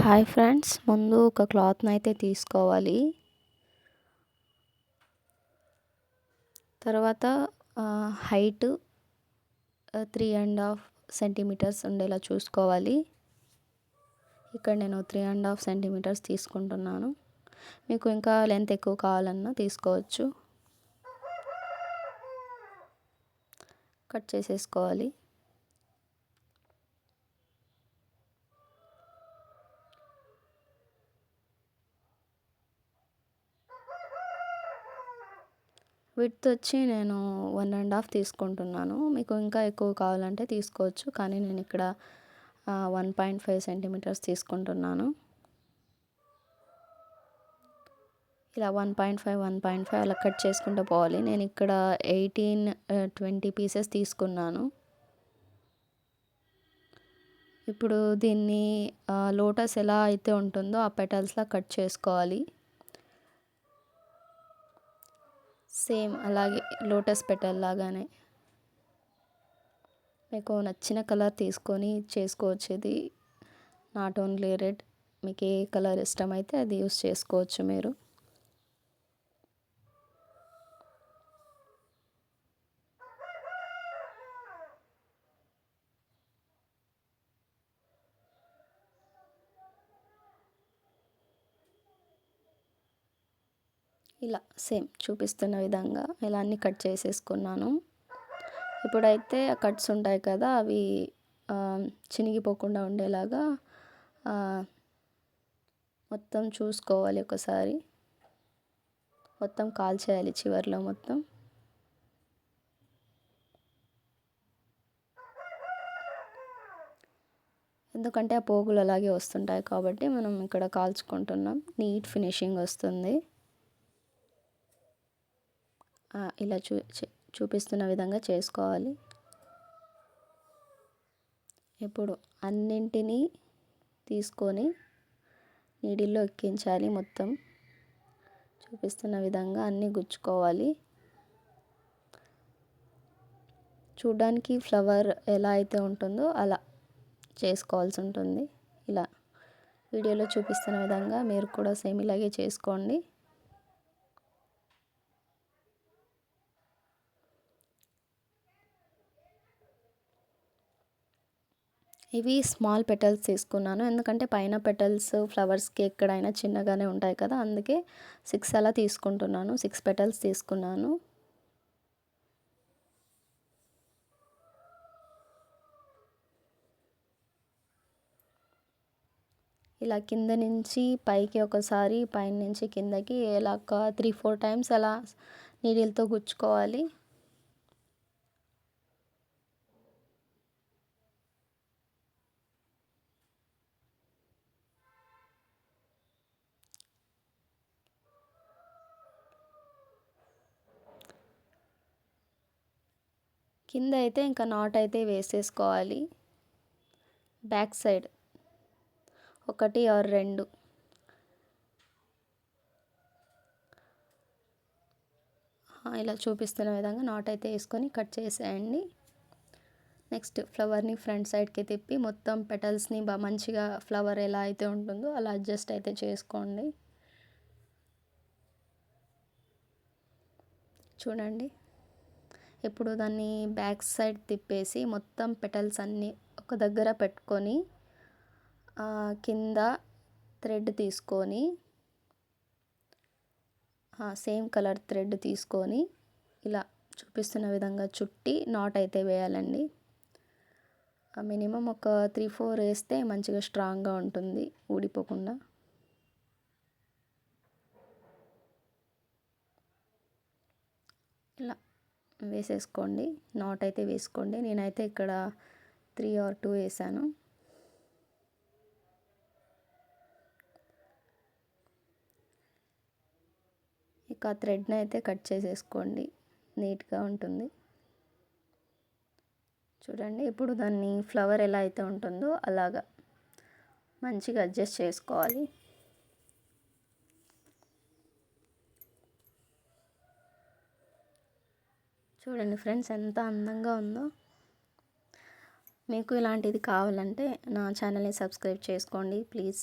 Hi friends ముందు ఒక క్లాత్ని అయితే తీసుకోవాలి. తర్వాత height three and half centimetres ఉండేలా చూసుకోవాలి. ఇక్కడ నేను త్రీ అండ్ హాఫ్ సెంటీమీటర్స్ తీసుకుంటున్నాను. మీకు ఇంకా లెంత్ ఎక్కువ కావాలన్నా తీసుకోవచ్చు. కట్ చేసేసుకోవాలి. విడ్త్ వచ్చి నేను వన్ అండ్ హాఫ్ తీసుకుంటున్నాను. మీకు ఇంకా ఎక్కువ కావాలంటే తీసుకోవచ్చు. కానీ నేను ఇక్కడ వన్ పాయింట్ ఫైవ్ సెంటీమీటర్స్ తీసుకుంటున్నాను. ఇలా one point five one point five అలా కట్ చేసుకుంటూ పోవాలి. నేను ఇక్కడ ఎయిటీన్ ట్వంటీ పీసెస్ తీసుకున్నాను. ఇప్పుడు దీన్ని లోటస్ ఎలా అయితే ఉంటుందో ఆ పెటల్స్లా కట్ చేసుకోవాలి. సేమ్ అలాగే లోటస్ పెటల్ లాగానే. మీకు నచ్చిన కలర్ తీసుకొని చేసుకోవచ్చు ఇది నాట్ ఓన్లీ రెడ్ మీకు ఏ కలర్ ఇష్టమైతే అది యూస్ చేసుకోవచ్చు మీరు. ఇలా సేమ్ చూపిస్తున్న విధంగా ఇలా అన్ని కట్ చేసేసుకున్నాను. ఇప్పుడైతే కట్స్ ఉంటాయి కదా అవి చినిగిపోకుండా ఉండేలాగా మొత్తం చూసుకోవాలి ఒకసారి. మొత్తం కాల్చేయాలి చివరిలో మొత్తం. ఎందుకంటే ఆ పోగులు అలాగే వస్తుంటాయి కాబట్టి మనం ఇక్కడ కాల్చుకుంటున్నాం. నీట్ ఫినిషింగ్ వస్తుంది. ఇలా చూ చూపిస్తున్న విధంగా చేసుకోవాలి. ఇప్పుడు అన్నింటినీ తీసుకొని నీడిల్లో ఎక్కించాలి మొత్తం. చూపిస్తున్న విధంగా అన్నీ గుచ్చుకోవాలి. చూడడానికి ఫ్లవర్ ఎలా అయితే ఉంటుందో అలా చేసుకోవాల్సి ఉంటుంది. ఇలా వీడియోలో చూపిస్తున్న విధంగా మీరు కూడా సేమ్ ఇలాగే చేసుకోండి. ఇవి స్మాల్ పెటల్స్ తీసుకున్నాను. ఎందుకంటే పైన పెటల్స్ ఫ్లవర్స్కి ఎక్కడైనా చిన్నగానే ఉంటాయి కదా అందుకే సిక్స్ అలా తీసుకుంటున్నాను. సిక్స్ పెటల్స్ తీసుకున్నాను. ఇలా కింద నుంచి పైకి ఒకసారి పైన నుంచి కిందకి ఇలా ఒక త్రీ ఫోర్ టైమ్స్ అలా నీడిల్తో గుచ్చుకోవాలి. కింద అయితే ఇంకా నాట్ అయితే వేసేసుకోవాలి. బ్యాక్ సైడ్ ఒకటి ఆర్ రెండు. ఇలా చూపిస్తున్న విధంగా నాట్ అయితే వేసుకొని కట్ చేసేయండి. నెక్స్ట్ ఫ్లవర్ని ఫ్రంట్ సైడ్కి తిప్పి మొత్తం పెటల్స్ని మంచిగా ఫ్లవర్ ఎలా అయితే ఉంటుందో అలా అడ్జస్ట్ అయితే చేసుకోండి. చూడండి. ఇప్పుడు దాన్ని బ్యాక్ సైడ్ తిప్పేసి మొత్తం పెటల్స్ అన్నీ ఒక దగ్గర పెట్టుకొని కింద థ్రెడ్ తీసుకొని సేమ్ కలర్ థ్రెడ్ తీసుకొని ఇలా చూపిస్తున్న విధంగా చుట్టి నాట్ అయితే వేయాలండి. మినిమం ఒక త్రీ ఫోర్ వేస్తే మంచిగా స్ట్రాంగ్గా ఉంటుంది ఊడిపోకుండా. ఇలా. వేసేసుకోండి. నాట్ అయితే వేసుకోండి. నేనైతే ఇక్కడ త్రీ ఆర్ టూ వేసాను. ఇక థ్రెడ్ని అయితే కట్ చేసేసుకోండి. నీట్గా ఉంటుంది. చూడండి. ఇప్పుడు దాన్ని ఫ్లవర్ ఎలా అయితే ఉంటుందో అలాగా మంచిగా అడ్జస్ట్ చేసుకోవాలి. చూడండి ఫ్రెండ్స్ ఎంత అందంగా ఉందో. మీకు ఇలాంటిది కావాలంటే నా ఛానల్ని సబ్స్క్రైబ్ చేసుకోండి ప్లీజ్.